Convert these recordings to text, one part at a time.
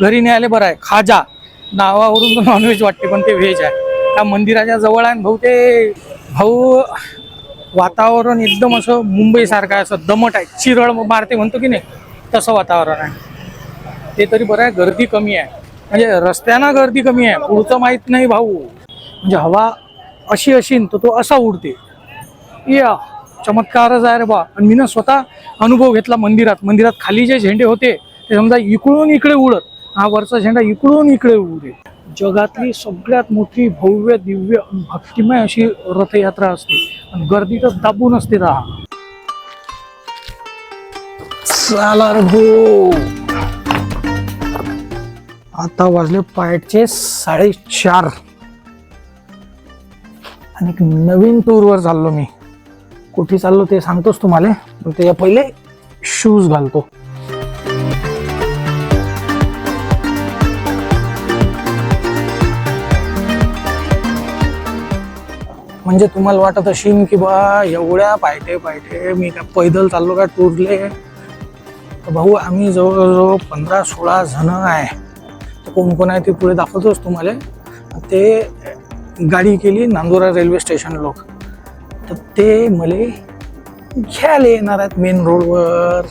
घरी न्यायला बरं आहे. खाजा. नावावरून तर नॉनव्हेज वाटते पण ते व्हेज आहे. त्या मंदिराच्या जवळ आहे आणि भाऊ ते भाऊ वातावरण एकदम असं मुंबईसारखं आहे असं दमट आहे. चिरळ मारते म्हणतो की नाही तसं वातावरण आहे. ते तरी बरं आहे गर्दी कमी आहे. म्हणजे रस्त्यानं गर्दी कमी आहे. पुढचं माहीत नाही भाऊ. म्हणजे हवा अशी अशी तर तो असा उडते. या चमत्कारच आहे रे बा. आणि मी ना स्वतः अनुभव घेतला मंदिरात. मंदिरात खाली जे झेंडे होते ते समजा इकडून इकडे उडत. हा वरचा झेंडा इकडून इकडे उडे. जगातली सगळ्यात मोठी भव्य दिव्य भक्तिमय अशी रथयात्रा असते. आणि गर्दी तर दाबून असते राहा चला हो आता वाजले पायटचे साडेचार. आणि एक नवीन टूरवर चाललो मी. कुठे चाललो ते सांगतोच तुम्हाला. पण त्याच्या पहिले शूज घालतो. म्हणजे तुम्हाला वाटत असेल की बा एवढ्या पायटे पायटे मी काय पैदल चाललो का टूरले? तर भाऊ आम्ही जवळजवळ पंधरा सोळा जण आहे. तर कोण कोण आहे ते पुढे दाखवतोच तुम्हाला. ते गाडी केली नांदुरा रेल्वे स्टेशन लोक. तर ते मले घ्यायला येणार आहेत मेन रोडवर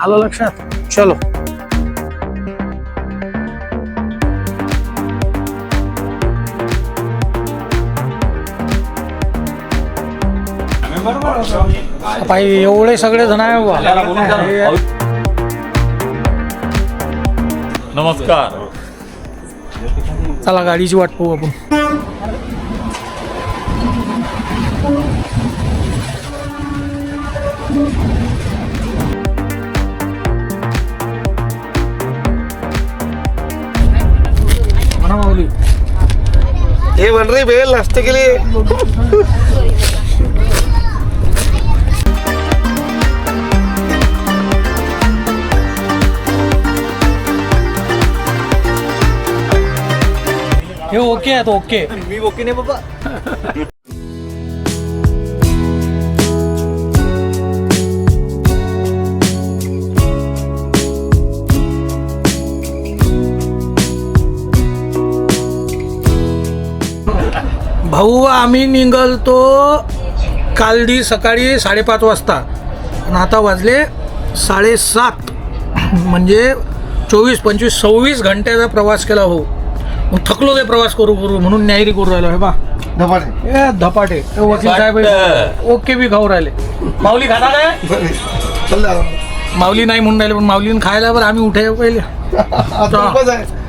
आलं लक्षात? चलो. पाय एवढे सगळे जण आहे. हे- नमस्कार. चला गाडीची वाट पाहू आपण. म्हणा माऊली. हे म्हण रे बेल नाश्ते केली. ओके आहेत ओके मी ओके नाही बाबा. भाऊ आम्ही निघलतो कालडी सकाळी साडेपाच वाजता. आणि आता वाजले साडेसात. म्हणजे चोवीस पंचवीस सव्वीस घंट्याचा प्रवास केला भाऊ. मग थकलो ते प्रवास करू करू म्हणून न्यायरी करू राहिलो. हे बा. धपाटे. ए धपाटे. ते वकील साहेब ओके बी खाऊ राहिले. माऊली खाता काय माऊली नाही म्हणून राहिले पण माऊलीनं खायला बरं आम्ही उठे पहिले. आता उपवास आहे.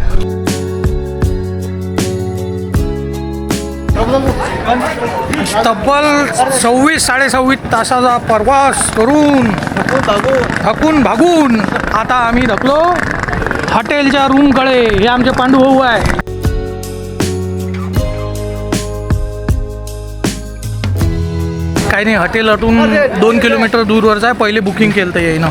तब्बल सव्वीस साडेसव्वीस तासाचा प्रवास करून थकून भागून आता आम्ही थकलो. हॉटेलच्या रूमकडे हे आमचे पांडू भाऊ आहे. काही नाही. हॉटेल अटून दोन किलोमीटर दूरवरच आहे. पहिले बुकिंग केलं तर येईन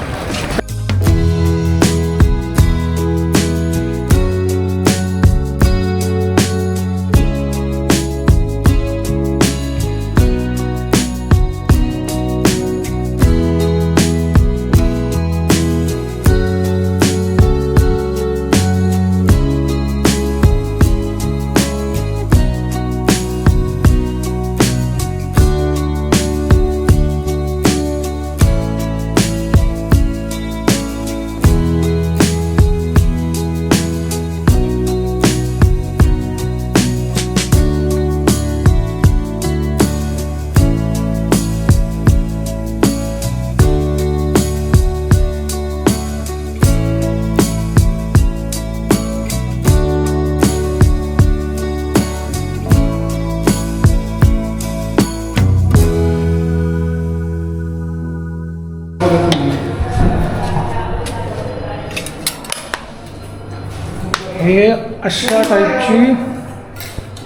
हे अशा टाईपची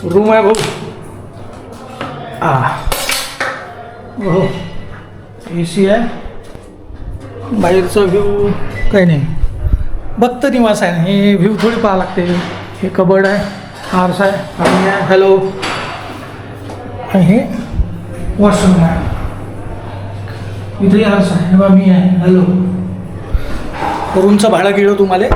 रूम आहे भाऊ आ. हो ए सी आहे. बाहेरचा व्ह्यू काही नाही. भक्त निवास आहे. हे व्ह्यू थोडी पाहावं लागते. हे कबड आहे. आरसा आहे. आम्ही आहे. हॅलो आणि हे वॉशरूम आहे. इथे आरसा आहे. हे मी आहे. हॅलो रूमचं भाडं गेलो तुम्हाला?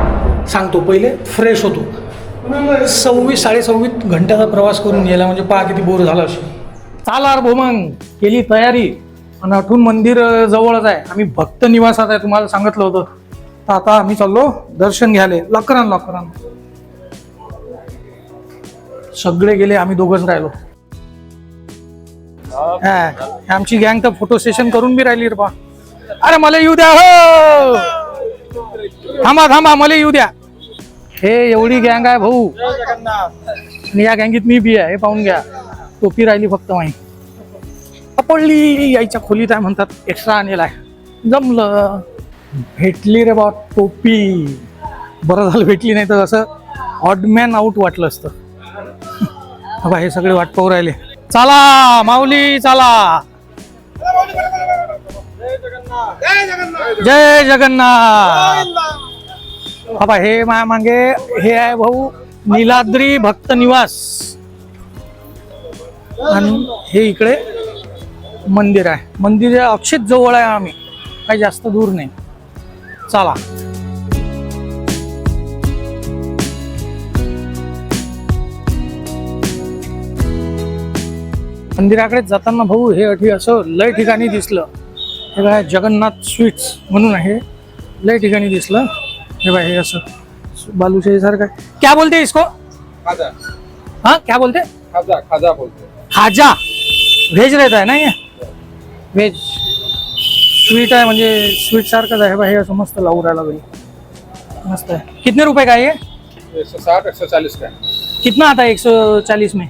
सांगतो. पहिले फ्रेश होतो. सव्वीस साडेसव्वीस घंट्याचा प्रवास करून गेला म्हणजे पहा किती बोर झाला असेल. चाला रे भाऊ मग केली तयारी. आणि आठून मंदिर जवळच आहे. आम्ही भक्त निवासात आहे तुम्हाला सांगितलं होतं. तर आता आम्ही चाललो दर्शन घ्यायला. लॉकरान लॉकरान सगळे गेले आम्ही दोघच राहिलो. हा, आमची गँग तर फोटो सेशन करून बी राहिली रे बा अरे मला येऊ द्या हो! थांबा थांबा मला येऊ द्या. हे एवढी गँग आहे भाऊ. आणि या गँगीत मी बी आहे हे पाहून घ्या. टोपी राहिली फक्त माही. पडली यायच्या खोलीत आहे म्हणतात एक्स्ट्रा आणलेला आहे. जमलं. भेटली रे बा टोपी. बरं झालं भेटली नाही तर असं ऑडमॅन आउट वाटलं असतं. बाबा हे सगळे वाट पाहू राहिले. चला माऊली चला. जय जगन्नाथ. बाबा हे माया मागे हे आहे भाऊ निलाद्री भक्त निवास. आणि हे इकडे मंदिर आहे. मंदिर अक्षित जवळ आहे आम्ही. काही जास्त दूर नाही. चला. मंदिराकडे जाताना भाऊ हे अठी असं लय ठिकाणी दिसलं. हे काय जगन्नाथ स्वीट्स म्हणून आहे. लय ठिकाणी दिसलं. हे बाय हे असं बालुशाही सारखं आहे. क्या बोलते इसको? खाजा। हाँ क्या बोलते खाजा खाजा बोलते खाजा। व्हेज रहता है ना ये? व्हेज स्वीट आहे म्हणजे स्वीट सारखंच आहे. बा हे असं मस्त लावू राहिला घरी मस्त आहे. कितने रुपए का है ये? एक सौ साठ एक सौ चालीस का? कितना आता है एक सौ चालीस में?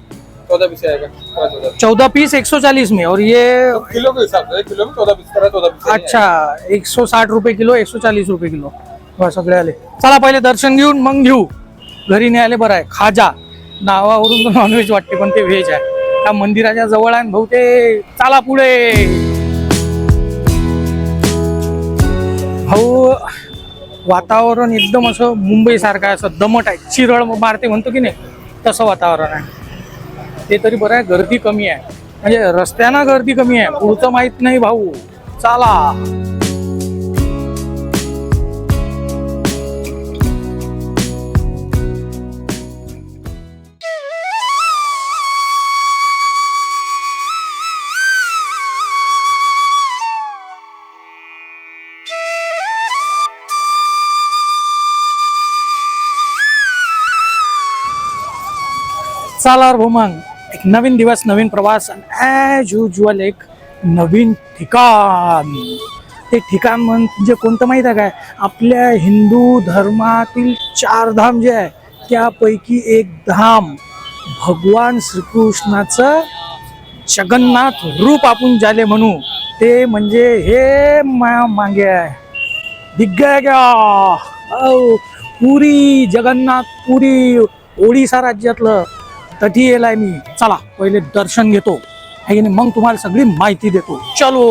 चौदह पीस आएगा चौदह पीस एक सौ चालीस में. और ये किलो के हिसाब से किलो में चौदह पीस चौदह पीस अच्छा एक सौ साठ रुपये किलो एक सौ चालीस रुपये किलो. वा सगळे आले. चला पहिले दर्शन घेऊन मग घेऊ. घरी नाही आले बरं आहे. खाजा नावावरून तर नॉनव्हेज वाटते पण ते व्हेज आहे. त्या मंदिराच्या जवळ आहे आणि भाऊ ते. चाला पुढे. भाऊ वातावरण एकदम असं मुंबई सारखं आहे असं दमट आहे. चिरळ मारते म्हणतो की नाही तसं वातावरण आहे. ते तरी बरं आहे गर्दी कमी आहे. म्हणजे रस्त्यानं गर्दी कमी आहे. पुढचं माहीत नाही भाऊ. चला. चालार भूमंग एक नवीन दिवस नवीन प्रवास ॲज युजल एक नवीन ठिकाण. ते ठिकाण म्हणजे कोणतं माहीत आहे काय? आपल्या हिंदू धर्मातील चार धाम जे आहे त्यापैकी एक धाम भगवान श्रीकृष्णाचं जगन्नाथ रूप आपण ज्याले म्हणू ते म्हणजे हे मा मागे आहे. दिग्गय पुरी जगन्नाथ पुरी ओडिसा राज्यातलं. तटी येलाय मी. चला पहिले दर्शन घेतो. आहे की नाही? मग तुम्हाला सगळी माहिती देतो. चलो!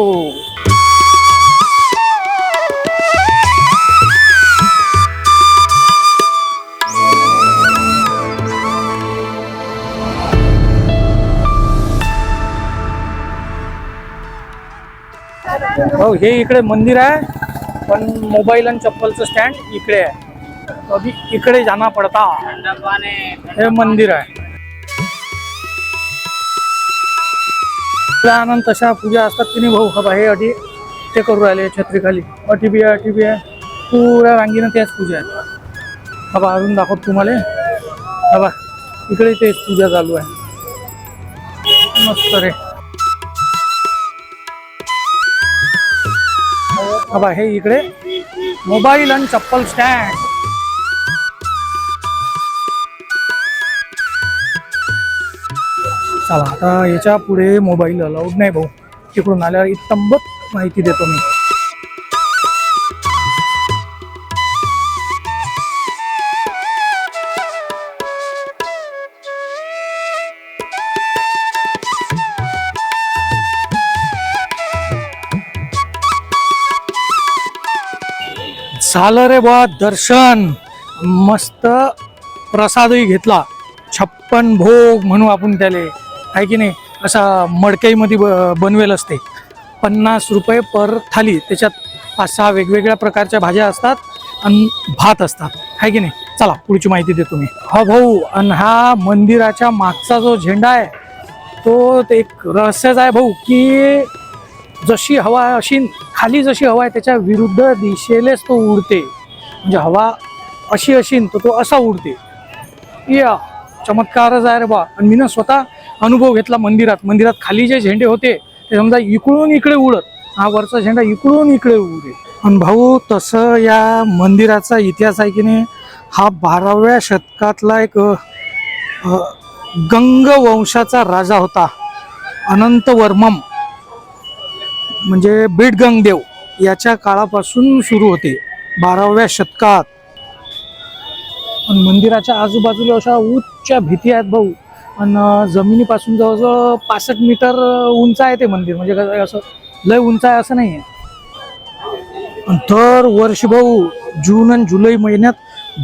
हो हे इकडे मंदिर आहे पण मोबाईल आणि चप्पलचं स्टँड इकडे आहे. इकडे जाना पडता. हे मंदिर आहे. त्यानंतर तशा पूजा असतात की नाही भाऊ? हबा हे अटी ते करू राहिले छत्रीखाली. अटी बी आहे अटी बी आहे. पुऱ्या रांगीनं त्याच पूजा आहे. हबा अजून दाखवत तुम्हाला. हबा इकडे तेच पूजा चालू आहे. मस्त रे. हबा हे इकडे मोबाईल आणि चप्पल स्टँड चला आता याच्यापुढे मोबाईल अलाउड नाही भाऊ. तिकडून आल्यावर इतंबत माहिती देतो मी. झालं रे बा दर्शन. मस्त प्रसादही घेतला. छप्पन भोग म्हणू आपण त्याले. आहे की नाही? असा मडकईमध्ये ब बनवेल असते. पन्नास रुपये पर थाली. त्याच्यात पाच सहा वेगवेगळ्या प्रकारच्या भाज्या असतात आणि भात असतात. आहे की नाही? चला पुढची माहिती देतो मी. हा भाऊ आणि हा मंदिराच्या मागचा जो झेंडा आहे तो ते एक रहस्यच आहे भाऊ की जशी हवा अशी खाली जशी हवा आहे त्याच्या विरुद्ध दिशेलेच तो उडते. म्हणजे हवा अशी अशीन तर तो असा उडते. या चमत्कारच आहे रे बा. आणि मी ना स्वतः अनुभव घेतला मंदिरात. मंदिरात खाली जे झेंडे होते ते समजा इकडून इकडे उडत. हा वरचा झेंडा इकडून इकडे उडे. पण भाऊ तसं या मंदिराचा इतिहास आहे की नाही हा बाराव्या शतकातला एक गंगवंशाचा गंग वंशाचा राजा होता. अनंत वर्मम म्हणजे बीडगंगदेव याच्या काळापासून सुरू होते बाराव्या शतकात. पण मंदिराच्या आजूबाजूला अशा उच्च भीती आहेत भाऊ. आणि जमिनीपासून जवळजवळ पासष्ट मीटर उंच आहे ते मंदिर. म्हणजे कसं असं लय उंच आहे असं नाही आहे आणि दर भाऊ जून आणि जुलै महिन्यात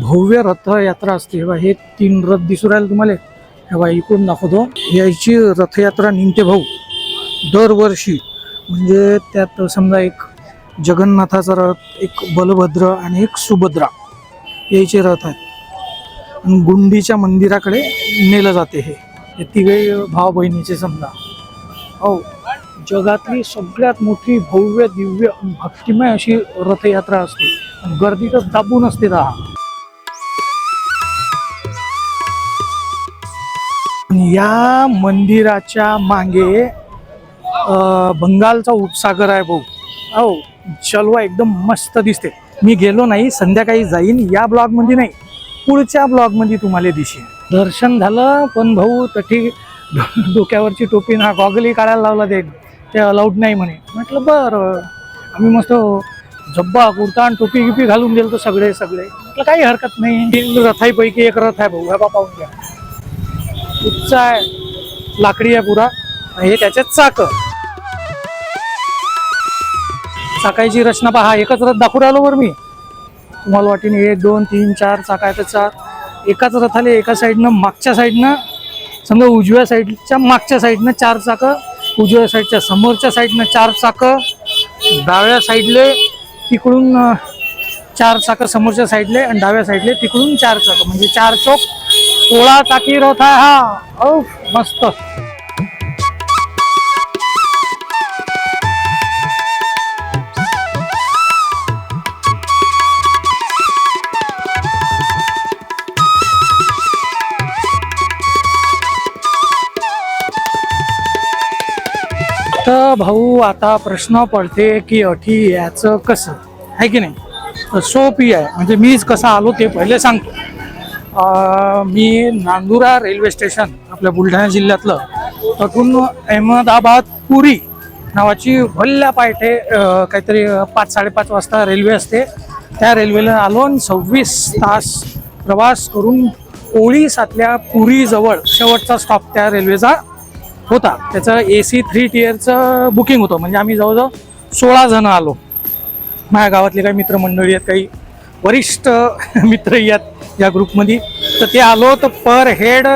भव्य रथयात्रा असते. बा हे तीन रथ दिसू राहिले तुम्हाला. हे बा इकडून दाखवतो. याची रथयात्रा निघते भाऊ दरवर्षी म्हणजे त्यात समजा एक जगन्नाथाचा रथ एक बलभद्र आणि एक सुभद्रा याचे रथ आहेत. गुंडीच्या मंदिराकडे नेलं जाते हे. हे तिघे भाव बहिणीचे समजा. हो जगातली सगळ्यात मोठी भव्य दिव्य भक्तिमय अशी रथयात्रा असते. गर्दी तर दाबून असते दहा. या मंदिराच्या मागे बंगालचा उपसागर आहे भाऊ. हो चलवा एकदम मस्त दिसते. मी गेलो नाही संध्याकाळी जाईन या ब्लॉगमध्ये नाही. पुढच्या ब्लॉगमध्ये तुम्हाला दिसेल दर्शन झालं पण भाऊ तठी डोक्यावरची टोपी ना गॉगलही काढायला लावला ते. ते अलाउड नाही म्हणे. म्हटलं बरं आम्ही मस्त जब्बा कुर्ता आणि टोपी गिपी घालून गेलो तर सगळे सगळे. म्हटलं काही हरकत नाही. तीन रथाईपैकी एक रथ आहे भाऊ हा बा पाहून घ्या. उच्च आहे लाकडी आहे पुरा. हे त्याच्यात चाक. चाकायची रचना पहा एकच रथ दाखवून आलो वर मी. तुम्हाला वाटेन एक दोन तीन चार चाक आहे तर चार एकाच रथाला एका साईडनं मागच्या साईडनं समजा उजव्या साईडच्या मागच्या साईडनं चार चाकं उजव्या साईडच्या समोरच्या साईडनं चार चाकं डाव्या साईडले तिकडून चार चाकं समोरच्या साईडले आणि डाव्या साईडले तिकडून चार चाकं. म्हणजे चार चौक सोळा चाकी रथ आहे हा. औ मस्त. भाऊ आता प्रश्न पडते की अठी याचं कसं? आहे की नाही? सोपी आहे. म्हणजे मीच कसं आलो ते पहिले सांगतो. मी नांदुरा रेल्वे स्टेशन आपल्या बुलढाणा जिल्ह्यातलं तिथून अहमदाबाद पुरी नावाची भल्ल्या पायटे काहीतरी पाच साडेपाच वाजता रेल्वे असते. त्या रेल्वेला आलो आणि सव्वीस तास प्रवास करून ओळीसातल्या पुरीजवळ शेवटचा स्टॉप त्या रेल्वेचा होता. त्याचं ए सी थ्री टिअरचं बुकिंग होतं. म्हणजे आम्ही जवळजवळ सोळा जण आलो. माझ्या गावातले काही मित्रमंडळी आहेत काही वरिष्ठ मित्रही आहेत या ग्रुपमध्ये. तर ते आलो तर पर हेड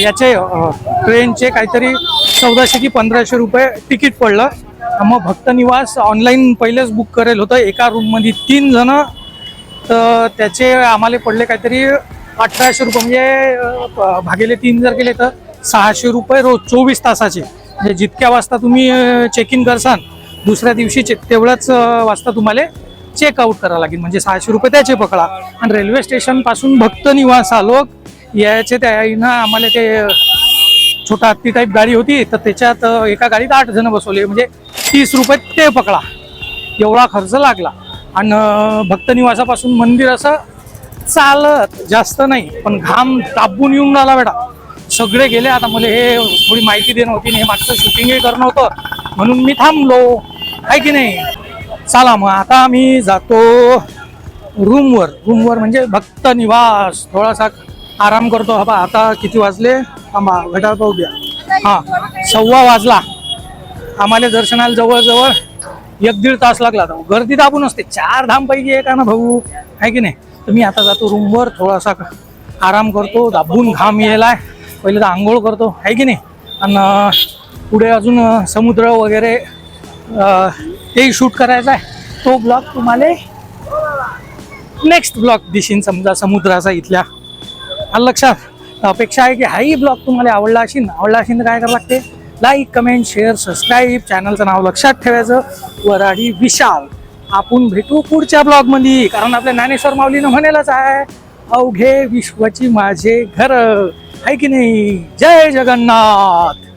याचे ट्रेनचे काहीतरी चौदाशे की पंधराशे रुपये तिकीट पडलं. मग भक्त निवास ऑनलाईन पहिलेच बुक करेल होतं. एका रूममध्ये तीन जणं. तर त्याचे आम्हाला पडले काहीतरी अठराशे रुपये. म्हणजे भागेले तीन जर केले तर सहाशे रुपये रोज चोवीस तासाचे. म्हणजे जितक्या वाजता तुम्ही चेक इन करसान दुसऱ्या दिवशी तेवढ्याच वाजता तुम्हाला चेकआउट करावं लागेल. म्हणजे सहाशे रुपये त्याचे पकडा. आणि रेल्वे स्टेशनपासून भक्त निवास आलो याचे त्यानं आम्हाला ते छोटा हत्ती टाईप गाडी होती तर त्याच्यात एका गाडीत आठ जण बसवले. म्हणजे तीस रुपये ते पकडा. एवढा खर्च लागला. आणि भक्तनिवासापासून भक्त निवासापासून मंदिर असं चालत जास्त नाही पण घाम दाबून येऊन राहिला बेटा. सगळे गेले. आता मला हे थोडी माहिती देणं होती हे मागचं शूटिंगही करणं होतं. म्हणून मी थांबलो. आहे की नाही? चला मग आता आम्ही जातो रूमवर. रूमवर म्हणजे भक्त निवास. थोडासा आराम करतो. हा आता किती वाजले? थांबा घटाळ पाहू द्या. हां सव्वा वाजला. आम्हाला दर्शनाला जवळजवळ एक दीड तास लागला होता गर्दी दाबून असते. चार धाम पैकी एक आहे ना भाऊ? आहे की नाही? तर मी आता जातो रूमवर. थोडासा आराम करतो. दाबून घाम यायलाय. पहिले तर आंघोळ करतो आहे की नाही? आणि पुढे अजून समुद्र वगैरे तेही शूट करायचा आहे. तो ब्लॉग तुम्हाला नेक्स्ट ब्लॉग दिशीन समजा समुद्राचा इथल्या. आलं लक्षात अपेक्षा आहे की हाही ब्लॉग तुम्हाला आवडला असेल आवडला असेल तर काय करावं लागते? लाईक कमेंट शेअर सबस्क्राईब चॅनलचं नाव लक्षात ठेवायचं. वराडी विशाल. आपण भेटू पुढच्या ब्लॉगमध्ये कारण आपल्या ज्ञानेश्वर माऊलीनं म्हणेलच आहे अवघे विश्वाची माझे घर. आहे की नाही? जय जगन्नाथ।